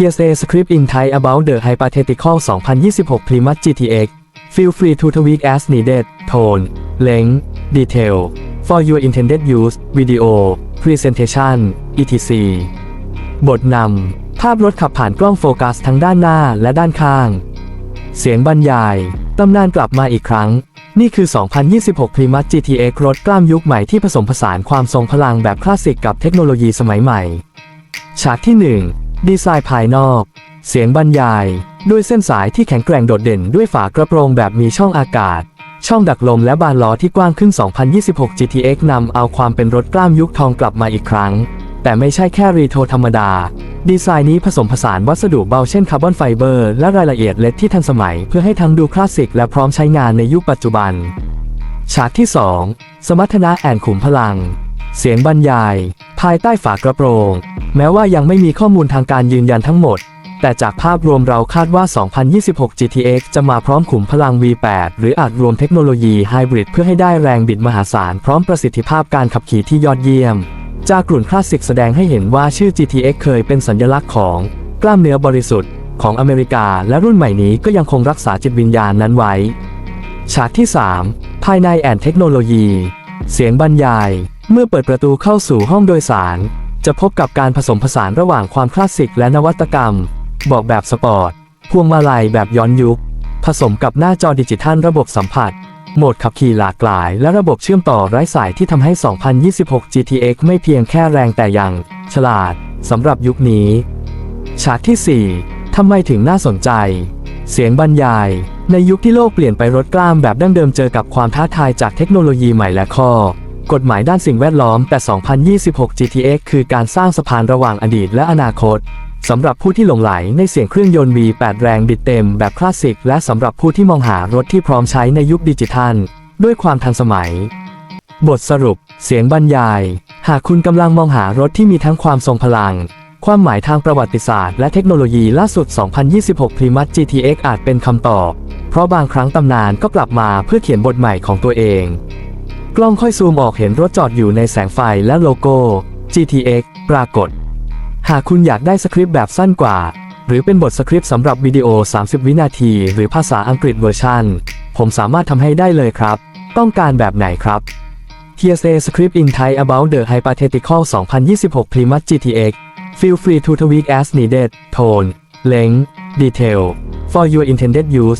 Here's a script in Thai about the hypothetical 2026 Primus GTX. Feel free to tweak as needed, tone, length, detail, for your intended use, video, presentation, etc. บทนำ ภาพรถขับผ่านกล้องโฟกัสทั้งด้านหน้าและด้านข้าง เสียงบรรยาย ตำนานกลับมาอีกครั้ง นี่คือ 2026 Primus GTX รถกล้ามยุคใหม่ที่ผสมผสานความทรงพลังแบบคลาสสิกกับเทคโนโลยีสมัยใหม่ ฉากที่ 1 ดีไซน์ภายนอก เสียงบรรยาย ด้วยเส้นสายที่แข็งแกร่งโดดเด่นด้วยฝากระโปรงแบบมีช่องอากาศ ช่องดักลมและบานล้อที่กว้างขึ้น 2026 GTX นำเอาความเป็นรถกล้ามยุคทองกลับมาอีกครั้ง แต่ไม่ใช่แค่รีโทธรรมดา ดีไซน์นี้ผสมผสานวัสดุเบาเช่นคาร์บอนไฟเบอร์และรายละเอียดเล็ดที่ทันสมัย เพื่อให้ทั้งดูคลาสสิกและพร้อมใช้งานในยุคปัจจุบัน ฉากที่ 2 สมรรถนะแอนขุมพลัง เสียงบรรยาย ภายใต้ฝากระโปรง แม้ว่ายังไม่มีข้อมูลทางการยืนยันทั้งหมด แต่จากภาพรวมเราคาดว่า 2026 GTX จะมาพร้อมขุมพลัง V8 หรืออาจรวมเทคโนโลยีไฮบริดเพื่อให้ได้แรงบิดมหาศาลพร้อมประสิทธิภาพการขับขี่ที่ยอดเยี่ยม จากกลุ่นคลาสสิกแสดงให้เห็นว่าชื่อ GTX เคยเป็นสัญลักษณ์ของกล้ามเนื้อบริสุทธิ์ของอเมริกา และรุ่นใหม่นี้ก็ยังคงรักษาจิตวิญญาณนั้นไว้ ฉากที่ 3 ภายในแอนเทคโนโลยี เสียงบรรยาย เมื่อเปิดประตูเข้าสู่ห้องโดยสาร จะพบกับการผสมผสานระหว่างความคลาสสิกและนวัตกรรม บอกแบบสปอร์ต พวงมาลัยแบบย้อนยุค ผสมกับหน้าจอดิจิทัลระบบสัมผัส โหมดขับขี่หลากหลาย และระบบเชื่อมต่อไร้สายที่ทำให้ 2026 GTX ไม่เพียงแค่แรงแต่ยัง ฉลาดสำหรับยุคนี้ ฉากที่ 4 ทำไมถึงน่าสนใจ เสียงบรรยาย ในยุคที่โลกเปลี่ยนไปรถกล้ามแบบดั้งเดิมเจอกับความท้าทายจากเทคโนโลยีใหม่และข้อ กฎหมายด้านสิ่งแวดล้อม แต่ 2026 GTX คือการสร้างสะพานระหว่างอดีตและอนาคตสำหรับผู้ที่หลงไหลในเสียงเครื่องยนต์ V8 แรงบิดเต็มแบบคลาสสิก และสำหรับผู้ที่มองหารถที่พร้อมใช้ในยุคดิจิทัล ด้วยความทันสมัย บทสรุป เสียงบรรยาย หากคุณกำลังมองหารถที่มีทั้งความทรงพลัง ความหมายทางประวัติศาสตร์และเทคโนโลยีล่าสุด 2026 Primus GTX อาจเป็นคำตอบ เพราะบางครั้งตำนานก็กลับมาเพื่อเขียนบทใหม่ของตัวเอง กล้องค่อยซูมออกเห็นรถจอดอยู่ในแสงไฟและโลโก้ GTX ปรากฏ หากคุณอยากได้สคริปต์แบบสั้นกว่า หรือเป็นบทสคริปต์สำหรับวิดีโอ 30 วินาที หรือภาษาอังกฤษเวอร์ชันผมสามารถทำให้ได้เลยครับ ต้องการแบบไหนครับ Here's a script in Thai about the hypothetical 2026 Primus GTX. Feel free to tweak as needed, tone, length, detail, for your intended use.